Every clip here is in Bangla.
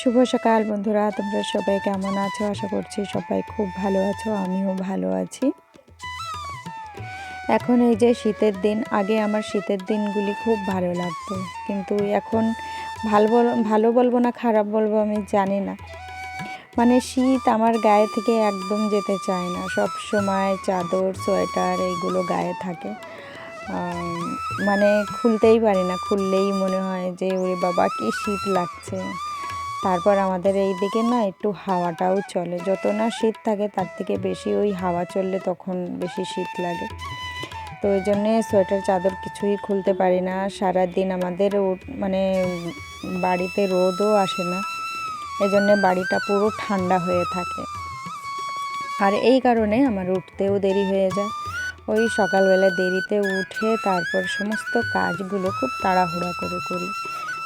শুভ সকাল বন্ধুরা, তোমরা সবাই কেমন আছো? আশা করছি সবাই খুব ভালো আছো, আমিও ভালো আছি। এখন এই যে শীতের দিন, আগে আমার শীতের দিনগুলি খুব ভালো লাগতো। কিন্তু এখন ভালো ভালো বলব না, খারাপ বলব আমি জানি না। মানে শীত আমার গায়ে থেকে একদম যেতে চায় না। সব সময় চাদর, সোয়েটার এইগুলো গায়ে থাকে। মানে খুলতেই পারি না, খুললেই মনে হয় যে, ওরে বাবা, কি শীত লাগছে। তারপর আমাদের এই দিকে না একটু হাওয়াটাও চলে। যত না শীত থাকে, তার থেকে বেশি ওই হাওয়া চললে তখন বেশি শীত লাগে। তো ওই জন্যে সোয়েটার, চাদর কিছুই খুলতে পারি না। সারাদিন আমাদের ও- মানে বাড়িতে রোদও আসে না। এই জন্যে বাড়িটা পুরো ঠান্ডা হয়ে থাকে। আর এই কারণে আমার উঠতেও দেরি হয়ে যায়। ওই সকালবেলা দেরিতে উঠে তারপর সমস্ত কাজগুলো খুব তাড়াহুড়া করে করি।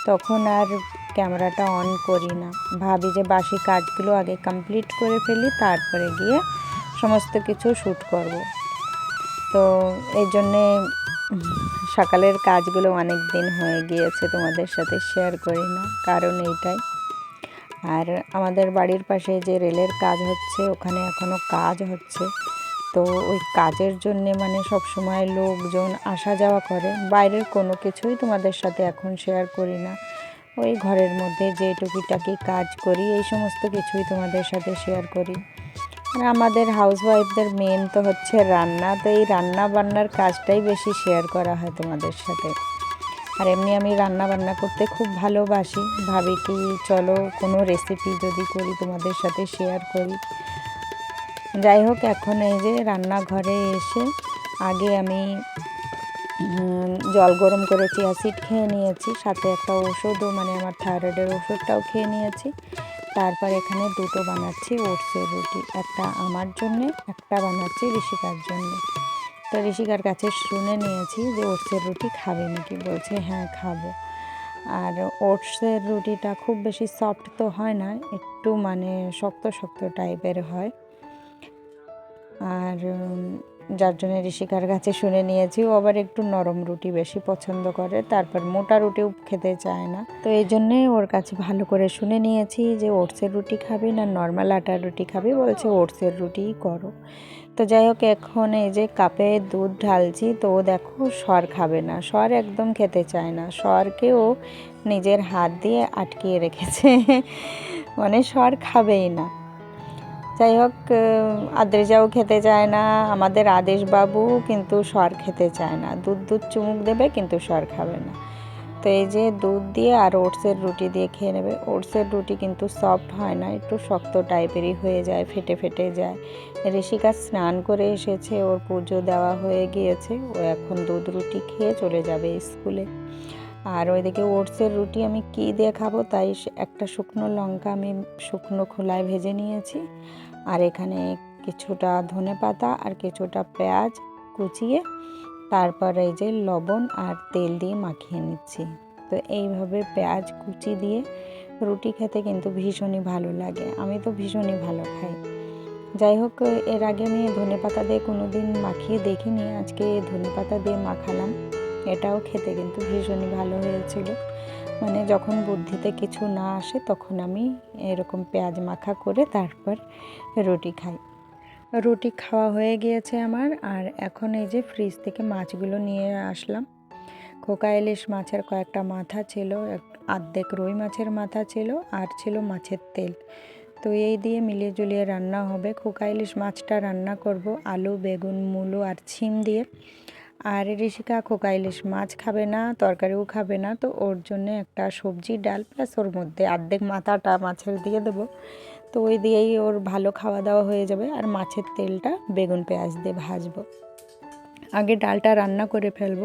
তখন আর ক্যামেরাটা অন করি না। ভাবি যে বাসি কাজগুলো আগে কমপ্লিট করে ফেলি, তারপরে গিয়ে সমস্ত কিছু শ্যুট করব। তো এই জন্যে সকালের কাজগুলো অনেক দিন হয়ে গিয়েছে, তোমাদের সাথে শেয়ার করি না, কারণ এইটাই। আর আমাদের বাড়ির পাশে যে রেলের কাজ হচ্ছে, ওখানে এখনও কাজ হচ্ছে। তো ওই কাজের জন্যে মানে সব সময় লোকজন আসা যাওয়া করে। বাইরের কোনো কিছুই তোমাদের সাথে এখন শেয়ার করি না। ওই ঘরের মধ্যে যে টুকিটাকি কাজ করি, এই সমস্ত কিছুই তোমাদের সাথে শেয়ার করি। আর আমাদের হাউসওয়াইফদের মেন তো হচ্ছে রান্না, তো এই রান্না বান্নার কাজটাই বেশি শেয়ার করা হয় তোমাদের সাথে। আর এমনি আমি রান্না বান্না করতে খুব ভালোবাসি, ভাবি কি চলো কোনো রেসিপি যদি করি তোমাদের সাথে শেয়ার করি। যাই হোক, এখন এই যে রান্নাঘরে এসে আগে আমি জল গরম করেছি অ্যাসিড খেয়ে নিয়েছি। সাথে একটা ওষুধও মানে আমার থাইরয়েডের ওষুধটাও খেয়ে নিয়েছি। তারপর এখানে দুটো বানাচ্ছি ওটসের রুটি। একটা আমার জন্যে, একটা বানাচ্ছি ঋষিকার জন্য। তো ঋষিকার কাছে শুনে নিয়েছি যে ওটসের রুটি খাবে নাকি? বলছে হ্যাঁ খাব। আর ওটসের রুটিটা খুব বেশি সফট তো হয় না, একটু মানে শক্ত শক্ত টাইপের হয়। আর যার জন্য ঋষিকার কাছে শুনে নিয়েছি। ও আবার একটু নরম রুটি বেশি পছন্দ করে, তারপর মোটা রুটিও খেতে চায় না। তো এই জন্যে ওর কাছে ভালো করে শুনে নিয়েছি যে, ওটসের রুটি খাবি না নর্মাল আটার রুটি খাবি? বলছে, ওটসের রুটিই করো। তো যাই হোক, এখন এই যে কাপে দুধ ঢালছি, তো ও দেখো সর খাবে না। সর একদম খেতে চায় না। সরকে ও নিজের হাত দিয়ে আটকিয়ে রেখেছে। মানে সর খাবেই না। যাই হোক আদ্রেজাও খেতে চায় না, আমাদের আদেশ বাবু কিন্তু সর খেতে চায় না। দুধ দুধ চুমুক দেবে কিন্তু সর খাবে না। তো এই যে দুধ দিয়ে আর ওটসের রুটি দিয়ে খেয়ে নেবে। ওটসের রুটি কিন্তু সফট হয় না, একটু শক্ত টাইপেরই হয়ে যায়, ফেটে ফেটে যায়। ঋষিকা স্নান করে এসেছে, ওর পুজো দেওয়া হয়ে গিয়েছে। ও এখন দুধ রুটি খেয়ে চলে যাবে স্কুলে। আর ওইদিকে ওটসের রুটি আমি কী দিয়ে খাব তাই একটা শুকনো লঙ্কা আমি শুকনো খোলায় ভেজে নিয়েছি। আর এখানে কিছুটা ধনে পাতা আর কিছুটা পেঁয়াজ কুচিয়ে তারপর এই যে লবণ আর তেল দিয়ে মাখিয়ে নিচ্ছি। তো এইভাবে পেঁয়াজ কুচি দিয়ে রুটি খেতে কিন্তু ভীষণই ভালো লাগে। আমি তো ভীষণই ভালো খাই। যাই হোক, এর আগে আমি ধনে পাতা দিয়ে কোনো দিন মাখিয়ে দেখিনি। আজকে ধনে পাতা দিয়ে মাখালাম। এটাও খেতে কিন্তু ভীষণই ভালো হয়েছিল। মানে যখন বুদ্ধিতে কিছু না আসে তখন আমি এরকম পেঁয়াজ মাখা করে তারপর রুটি খাই। রুটি খাওয়া হয়ে গিয়েছে আমার আর এখন এই যে ফ্রিজ থেকে মাছগুলো নিয়ে আসলাম। খোকা ইলিশ মাছের কয়েকটা মাথা ছিল আর্ধেক রুই মাছের মাথা ছিল আর ছিল মাছের তেল। তো এই দিয়ে মিলিয়ে জুলিয়ে রান্না হবে। খোকা ইলিশ মাছটা রান্না করব আলু, বেগুন, মূলো আর ছিম দিয়ে। আর ঋষিকা খোকা ইলিশ মাছ খাবে না, তরকারিও খাবে না। তো ওর জন্য একটা সবজি, ডাল প্লাস ওর মধ্যে অর্ধেক মাথাটা মাছের দিয়ে দেবো। তো ওই দিয়েই ওর ভালো খাওয়া দাওয়া হয়ে যাবে আর মাছের তেলটা বেগুন পেঁয়াজ দিয়ে ভাজবো। আগে ডালটা রান্না করে ফেলব,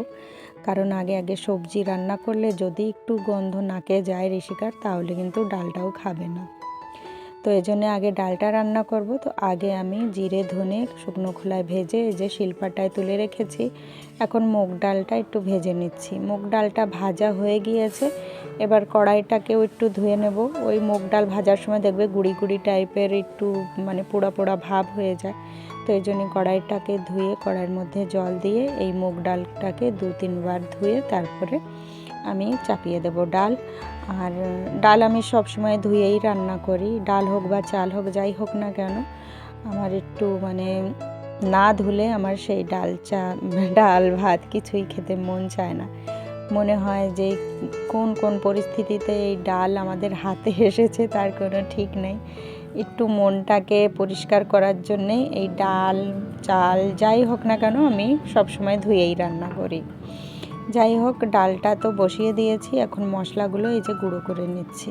কারণ আগে আগে সবজি রান্না করলে যদি একটু গন্ধ নাকে যায় ঋষিকার, তাহলে কিন্তু ডালটাও খাবে না। তো এই জন্যে আগে ডালটা রান্না করব। তো আগে আমি জিরে, ধনে, শুকনো খোলায় ভেজে যে শিলপাটায় তুলে রেখেছি। এখন মুগ ডালটা একটু ভেজে নিচ্ছি। মুগ ডালটা ভাজা হয়ে গিয়েছে। এবার কড়াইটাকেও একটু ধুয়ে নেব। ওই মুগ ডাল ভাজার সময় দেখবে গুঁড়ি গুঁড়ি টাইপের একটু মানে পোড়া পোড়া ভাব হয়ে যায়। তো এই জন্য কড়াইটাকে ধুয়ে কড়াইয়ের মধ্যে জল দিয়ে এই মুগ ডালটাকে দু তিনবার ধুয়ে তারপরে আমি চাপিয়ে দেব ডাল। আর ডাল আমি সব সময় ধুয়েই রান্না করি। ডাল হোক বা চাল হোক, যাই হোক না কেন, আমার একটু মানে না ধুলে আমার সেই ডাল চা ডাল ভাত কিছুই খেতে মন চায় না। মনে হয় যে কোন কোন পরিস্থিতিতে এই ডাল আমাদের হাতে এসেছে তার কোনো ঠিক নেই। একটু মনটাকে পরিষ্কার করার জন্যে এই ডাল, চাল, যাই হোক না কেন, আমি সব সময় ধুয়েই রান্না করি। যাই হোক ডালটা তো বসিয়ে দিয়েছি। এখন মশলাগুলো এই যে গুঁড়ো করে নিচ্ছি।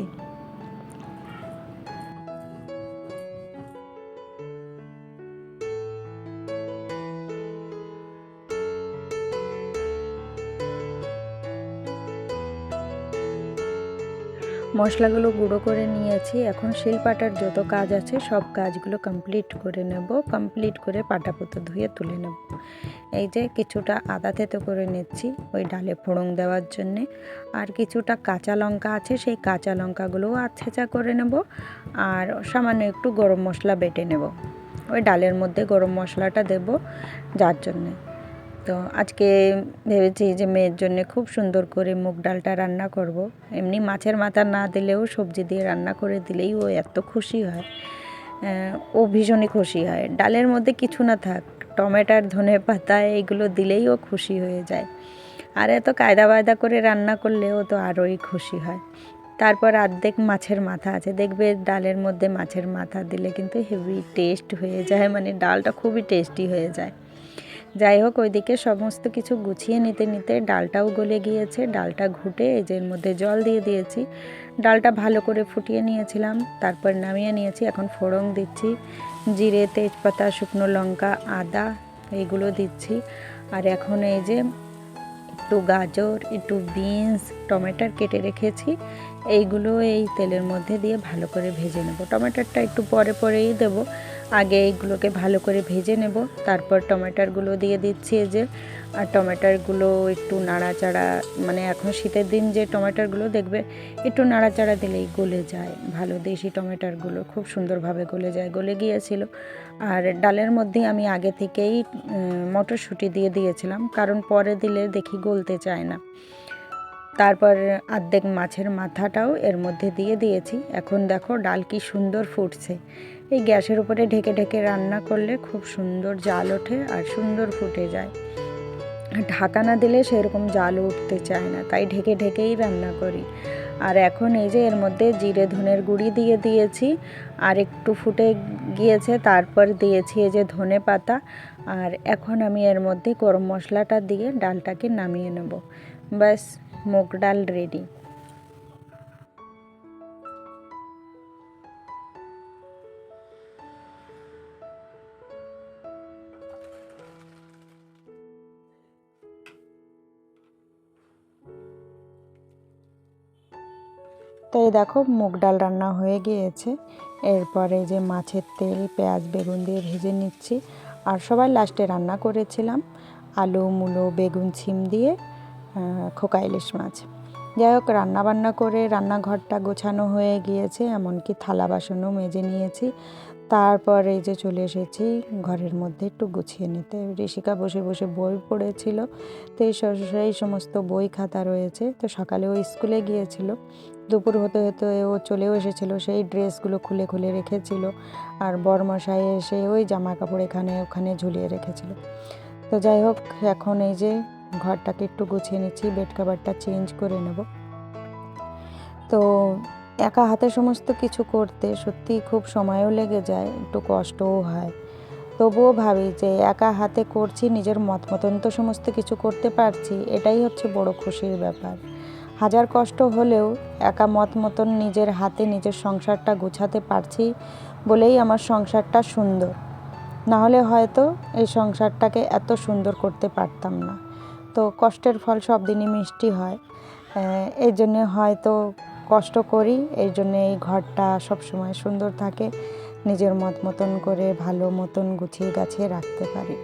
মশলাগুলো গুঁড়ো করে নিয়েছি। এখন শিল পাটার যত কাজ আছে, সব কাজগুলো কমপ্লিট করে নেব। কমপ্লিট করে পাটা পুতো ধুয়ে তুলে নেব। এই যে কিছুটা আদা থেতো করে নিচ্ছি ওই ডালে ফোড়ন দেওয়ার জন্যে। আর কিছুটা কাঁচা লঙ্কা আছে, সেই কাঁচা লঙ্কাগুলোও আচ্ছেচা করে নেব। আর সামান্য একটু গরম মশলা বেটে নেব। ওই ডালের মধ্যে গরম মশলাটা দেব, যার জন্যে। তো আজকে ভেবেছি যে মেয়ের জন্য খুব সুন্দর করে মুগ ডালটা রান্না করব। এমনি মাছের মাথা না দিলেও সবজি দিয়ে রান্না করে দিলেই ও এত খুশি হয়। ও ভীষণই খুশি হয়। ডালের মধ্যে কিছু না থাক, টমেটার, ধনে পাতা এইগুলো দিলেই ও খুশি হয়ে যায়। আর এত কায়দা বায়দা করে রান্না করলে ও তো আরোই খুশি হয়। তারপর আর্ধেক মাছের মাথা আছে। দেখবে ডালের মধ্যে মাছের মাথা দিলে কিন্তু হেভি টেস্ট হয়ে যায়। মানে ডালটা খুবই টেস্টি হয়ে যায়। যাই হোক, ওইদিকে সমস্ত কিছু গুছিয়ে নিতে নিতে ডালটাও গলে গিয়েছে। ডালটা ঘুটে এই যে এর মধ্যে জল দিয়ে দিয়েছি। ডালটা ভালো করে ফুটিয়ে নিয়েছিলাম, তারপর নামিয়ে নিয়েছি। এখন ফোড়ন দিচ্ছি, জিরে, তেজপাতা, শুকনো লঙ্কা, আদা এইগুলো দিচ্ছি। আর এখন এই যে একটু গাজর, একটু বিনস, টমেটোর কেটে রেখেছি। এইগুলো এই তেলের মধ্যে দিয়ে ভালো করে ভেজে নেব। টমেটোরটা একটু পরে পরেই দেব। আগে এইগুলোকে ভালো করে ভেজে নেব। তারপর টমেটোরগুলো দিয়ে দিচ্ছি এই যে। আর টমেটোরগুলো একটু নাড়াচাড়া মানে এখন শীতের দিন যে টমেটোরগুলো দেখবে, একটু নাড়াচাড়া দিলেই গলে যায়। ভালো দেশি টমেটোরগুলো খুব সুন্দরভাবে গলে যায়, গলে গিয়েছিল। আর ডালের মধ্যে আমি আগে থেকেই মটরশুঁটি দিয়ে দিয়েছিলাম। কারণ পরে দিলে দেখি গলতে চায় না। তারপর আর্ধেক মাছের মাথাটাও এর মধ্যে দিয়ে দিয়েছি। এখন দেখো ডাল কি সুন্দর ফুটছে। এই গ্যাসের উপরে ঢেকে ঢেকে রান্না করলে খুব সুন্দর জাল ওঠে আর সুন্দর ফুটে যায়। ঢাকা না দিলে সেরকম জাল উঠতে চায় না, তাই ঢেকে ঢেকেই রান্না করি। আর এখন এই যে এর মধ্যে জিরে, ধনের গুঁড়ি দিয়ে দিয়েছি, আর একটু ফুটে গিয়েছে, তারপর দিয়েছি এই যে ধনে পাতা। আর এখন আমি এর মধ্যে গরম মশলাটা দিয়ে ডালটাকে নামিয়ে নেব। ব্যাস। মুগ ডাল রেডি তো এই দেখো মুগ ডাল রান্না হয়ে গিয়েছে। এরপরে যে মাছের তেল, পেঁয়াজ, বেগুন দিয়ে ভেজে নিচ্ছি। আর সবাই লাস্টে রান্না করেছিলাম। আলু, মূলো, বেগুন, ছিম দিয়ে খোকা ইলিশ মাছ। যাই হোক, রান্নাবান্না করে রান্নাঘরটা গোছানো হয়ে গিয়েছে, এমনকি থালা বাসনও মেজে নিয়েছি। তারপর এই যে চলে এসেছি, ঘরের মধ্যে একটু গুছিয়ে নিতে। ঋষিকা বসে বসে বই পড়েছিল, তো এই সেই সমস্ত বই খাতা রয়েছে। তো সকালে ও স্কুলে গিয়েছিল, দুপুর হতে হতে ও চলেও এসেছিল, সেই ড্রেসগুলো খুলে খুলে রেখেছিল, আর বরমশাই এসে ওই জামা কাপড় এখানে ওখানে ঝুলিয়ে রেখেছিল। তো যাই হোক, এখন এই যে ঘরটাকে একটু গুছিয়ে নিচ্ছি বেড কাভারটা চেঞ্জ করে নেব। তো একা হাতে সমস্ত কিছু করতে সত্যি খুব সময়ও লেগে যায়, একটু কষ্টও হয়। তবুও ভাবি যে একা হাতে করছি, নিজের মত মতন তো সমস্ত কিছু করতে পারছি, এটাই হচ্ছে বড় খুশির ব্যাপার। হাজার কষ্ট হলেও একা মত মতন নিজের হাতে নিজের সংসারটা গোছাতে পারছি বলেই আমার সংসারটা সুন্দর। নাহলে হয়তো এই সংসারটাকে এত সুন্দর করতে পারতাম না। তো কষ্টের ফল সব দিনই মিষ্টি হয়। এই জন্যে হয়তো কষ্ট করি, এই জন্যে এই ঘরটা সবসময় সুন্দর থাকে, নিজের মত মতন করে ভালো মতন গুছিয়ে গাছিয়ে রাখতে পারি।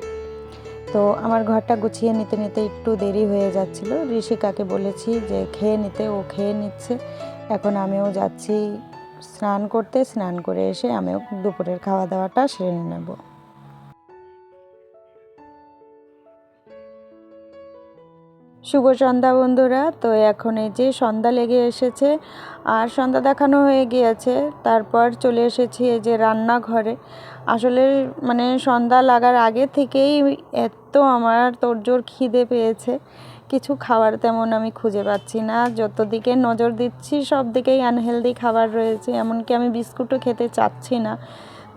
তো আমার ঘরটা গুছিয়ে নিতে নিতে একটু দেরি হয়ে যাচ্ছিল। ঋষিকাকে বলেছি যে খেয়ে নিতে, ও খেয়ে নিচ্ছে। এখন আমিও যাচ্ছি স্নান করতে, স্নান করে এসে আমিও দুপুরের খাওয়া দাওয়াটা সেরে নেব। শুভ সন্ধ্যা বন্ধুরা। তো এখন এই যে সন্ধ্যা লেগে এসেছে, আর সন্ধ্যা দেখানো হয়ে গিয়েছে। তারপর চলে এসেছি এই যে রান্নাঘরে। আসলে মানে সন্ধ্যা লাগার আগে থেকেই এত আমার তোরজোর খিদে পেয়েছে। কিছু খাবার তেমন আমি খুঁজে পাচ্ছি না। যত দিকে নজর দিচ্ছি সব দিকেই আনহেলদি খাবার রয়েছে। এমনকি আমি বিস্কুটও খেতে চাচ্ছি না।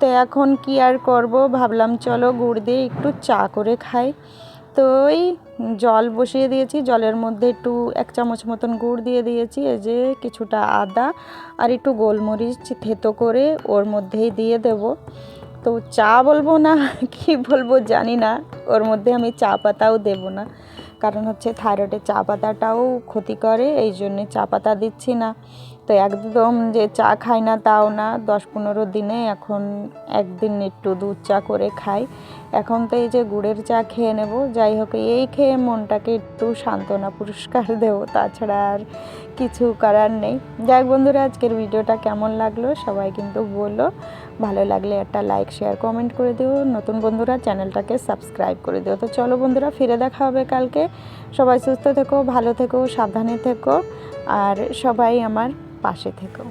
তো এখন কি আর করব? ভাবলাম, চলো গুড় দিয়ে একটু চা করে খাই। তো ওই জল বসিয়ে দিয়েছি। জলের মধ্যে একটু এক চামচ মতন গুড় দিয়ে দিয়েছি। এই যে কিছুটা আদা আর একটু গোলমরিচ থেতো করে ওর মধ্যেই দিয়ে দেব। তো চা বলব না, কি বলব জানি না। ওর মধ্যে আমি চা পাতাও দেব না। কারণ হচ্ছে থাইরয়েডের চা পাতাটাও ক্ষতি করে, এই জন্যে চা পাতা দিচ্ছি না। তো একদম যে চা খাই না তাও না, দশ পনেরো দিনে এখন একদিন একটু দুধ চা করে খাই। এখন তো এই যে গুড়ের চা খেয়ে নেব, যাই হোক এই খেয়ে মনটাকে একটু সান্ত্বনা পুরস্কার দেবো, তাছাড়া আর কিছু করার নেই। যাই বন্ধুরা, আজকের ভিডিওটা কেমন লাগল সবাই কিন্তু বলল ভালো লাগলে একটা লাইক শেয়ার কমেন্ট করে দিও। নতুন বন্ধুরা, চ্যানেলটাকে সাবস্ক্রাইব করে দিও। তো চলো বন্ধুরা, ফিরে দেখা হবে কালকে। সবাই সুস্থ থেকো, ভালো থেকো, সাবধানে থেকো, আর সবাই আমার পাশে থেকো।